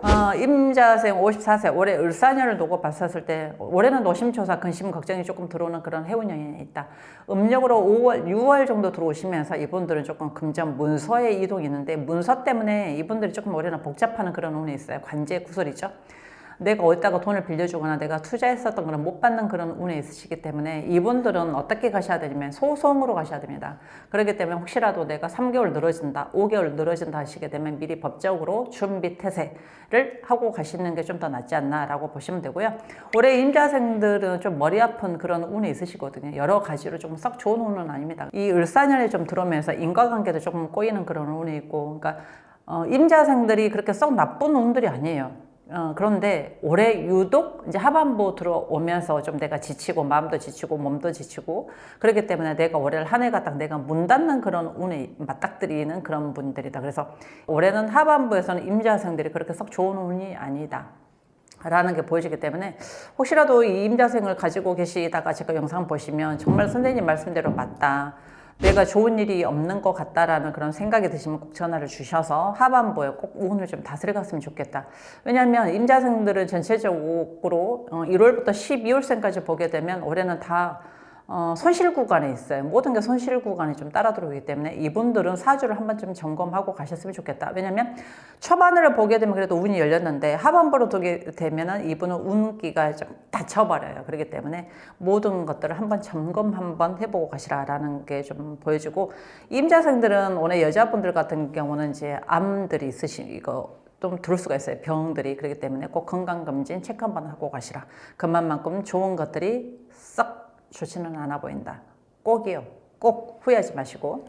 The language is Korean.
어, 임자생 54세 올해 을사년을 두고 봤었을 때 올해는 노심초사 근심 걱정이 조금 들어오는 그런 해운년이 있다. 음력으로 5월 6월 정도 들어오시면서 이분들은 조금 금전 문서의 이동이 있는데 문서 때문에 이분들이 조금 올해는 복잡하는 그런 운이 있어요. 관제 구설이죠. 내가 어디다가 돈을 빌려주거나 내가 투자했었던 거는 못 받는 그런 운에 있으시기 때문에 이분들은 어떻게 가셔야 되냐면 소송으로 가셔야 됩니다. 그렇기 때문에 혹시라도 내가 3개월 늘어진다, 5개월 늘어진다 하시게 되면 미리 법적으로 준비 태세를 하고 가시는 게 좀 더 낫지 않나라고 보시면 되고요. 올해 임자생들은 좀 머리 아픈 그런 운이 있으시거든요. 여러 가지로 조금 썩 좋은 운은 아닙니다. 이 을사년에 좀 들어오면서 인과관계도 조금 꼬이는 그런 운이 있고, 그러니까 어, 임자생들이 그렇게 썩 나쁜 운들이 아니에요. 어, 그런데 올해 유독 이제 하반부 들어오면서 좀 내가 지치고 마음도 지치고 몸도 지치고 그렇기 때문에 내가 올해를 한 해가 딱 내가 문 닫는 그런 운에 맞닥뜨리는 그런 분들이다. 그래서 올해는 하반부에서는 임자생들이 그렇게 썩 좋은 운이 아니다. 라는 게 보여지기 때문에 혹시라도 이 임자생을 가지고 계시다가 제가 영상 보시면 정말 선생님 말씀대로 맞다. 내가 좋은 일이 없는 것 같다라는 그런 생각이 드시면 꼭 전화를 주셔서 하반부에 꼭 운을 좀 다스려 갔으면 좋겠다. 왜냐하면 임자생들은 전체적으로 어, 1월부터 12월생까지 보게 되면 올해는 다 어, 손실 구간에 있어요. 모든 게 손실 구간에 좀 따라 들어오기 때문에 이분들은 사주를 한번 좀 점검하고 가셨으면 좋겠다. 왜냐면 초반을 보게 되면 그래도 운이 열렸는데 하반부로 두게 되면은 이분은 운기가 좀 닫혀버려요. 그렇기 때문에 모든 것들을 한번 점검 한번 해보고 가시라라는 게 좀 보여지고 임자생들은 오늘 여자분들 같은 경우는 이제 암들이 있으시고 좀 들을 수가 있어요. 병들이 그렇기 때문에 꼭 건강검진 체크 한번 하고 가시라. 그만큼 좋은 것들이 썩 좋지는 않아 보인다. 꼭이요. 꼭 후회하지 마시고